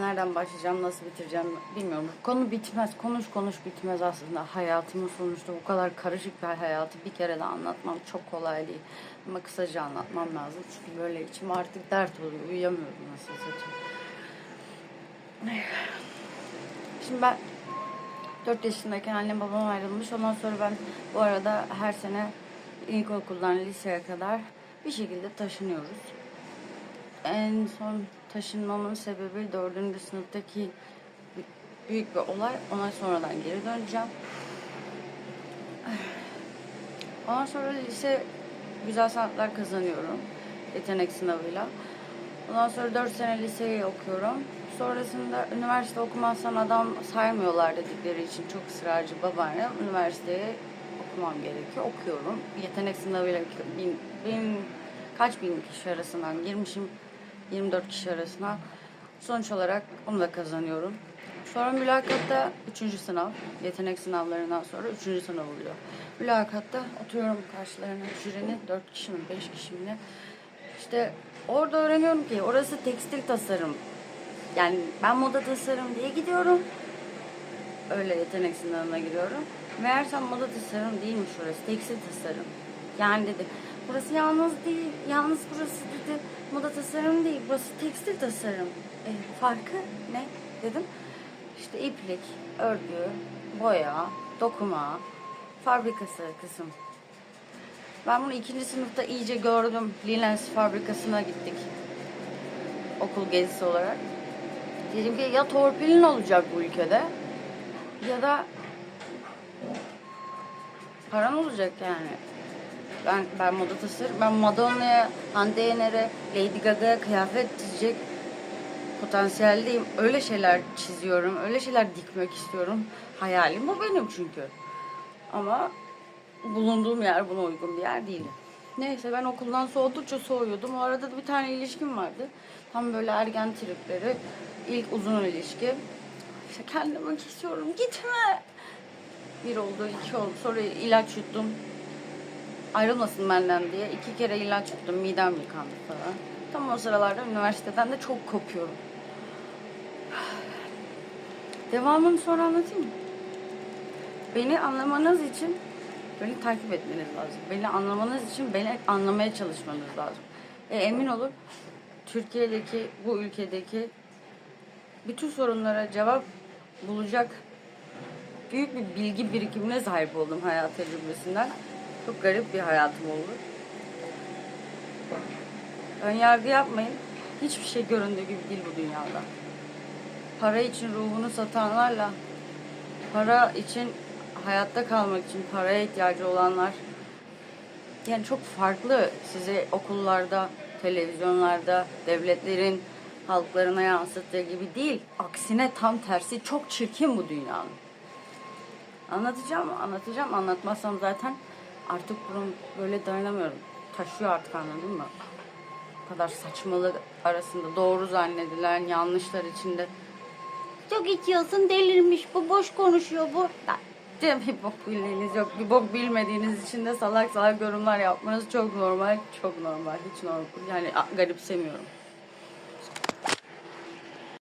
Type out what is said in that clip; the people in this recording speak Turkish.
Nereden başlayacağım, nasıl bitireceğim bilmiyorum. Konu bitmez, konuş konuş bitmez aslında. Hayatımın sonuçta bu kadar karışık bir hayatı bir kere de anlatmam çok kolay değil. Ama kısaca anlatmam lazım. Çünkü böyle içim artık dert oluyor. Uyuyamıyorum nasıl satayım. Şimdi ben 4 yaşındayken annem babam ayrılmış. Ondan sonra ben bu arada her sene ilkokuldan liseye kadar bir şekilde taşınıyoruz. En son taşınmamın sebebi 4. sınıftaki büyük bir olay. Ona sonradan geri döneceğim. Ondan sonra lise güzel sanatlar kazanıyorum. Yetenek sınavıyla. Ondan sonra 4 sene liseyi okuyorum. Sonrasında üniversite okumazsan adam saymıyorlar dedikleri için çok ısrarcı babaannem. Üniversiteye okumam gerekiyor. Okuyorum. Yetenek sınavıyla bin, bin, kaç bin kişi arasından girmişim. 24 kişi arasına. Sonuç olarak onu da kazanıyorum. Sonra mülakatta 3. sınav. Yetenek sınavlarından sonra 3. sınav oluyor. Mülakatta oturuyorum karşılarına jürinin 4 kişi mi 5 kişi mi. İşte orada öğreniyorum ki orası tekstil tasarım. Yani ben moda tasarım diye gidiyorum. Öyle yetenek sınavına giriyorum. Meğersem moda tasarım değilmiş orası. Tekstil tasarım. Yani dedi. Burası yalnız değil. Yalnız burası dedi. Moda tasarım değil. Burası tekstil tasarım. E, farkı ne? Dedim. İşte iplik, örgü, boya, dokuma, fabrikası kısım. Ben bunu ikinci sınıfta iyice gördüm. Lilens fabrikasına gittik. Okul gezisi olarak. Dedim ki ya torpilin olacak bu ülkede ya da paran olacak yani. Ben ben moda tasarım, ben Madonna'ya, Hande Yener'e, Lady Gaga'ya kıyafet çizecek potansiyelliyim. Öyle şeyler çiziyorum, öyle şeyler dikmek istiyorum. Hayalim bu benim çünkü. Ama bulunduğum yer buna uygun bir yer değil. Neyse ben okuldan soğudukça soğuyordum. O arada da bir tane ilişkim vardı. Tam böyle ergen tripleri. İlk uzun ilişki. İşte kendimi kesiyorum. Gitme. Bir oldu, iki oldu. Sonra ilaç yuttum. Ayrılmasın benden diye. iki kere ilaç yuttum. Midem yıkandı falan. Tam o sıralarda üniversiteden de çok kopuyorum. Devamını sonra anlatayım mı? Beni anlamanız için beni takip etmeniz lazım. Beni anlamanız için beni anlamaya çalışmanız lazım. E, emin olun Türkiye'deki, bu ülkedeki bütün sorunlara cevap bulacak büyük bir bilgi birikimine sahip oldum hayat tecrübesinden. Çok garip bir hayatım oldu. Ön yargı yapmayın. Hiçbir şey göründüğü gibi değil bu dünyada. Para için ruhunu satanlarla, para için hayatta kalmak için paraya ihtiyacı olanlar yani çok farklı size okullarda, televizyonlarda, devletlerin halklarına yansıttığı gibi değil. Aksine tam tersi çok çirkin bu dünyanın. Anlatacağım, anlatacağım. Anlatmazsam zaten artık bunun böyle dayanamıyorum. Taşıyor artık anladın mı? Bu kadar saçmalık arasında doğru zannedilen yanlışlar içinde. Çok içiyorsun delirmiş bu boş konuşuyor bu. Cem bir bok bildiğiniz yok. Bir bok bilmediğiniz için de salak salak yorumlar yapmanız çok normal. Çok normal. Hiç normal. Yani garipsemiyorum.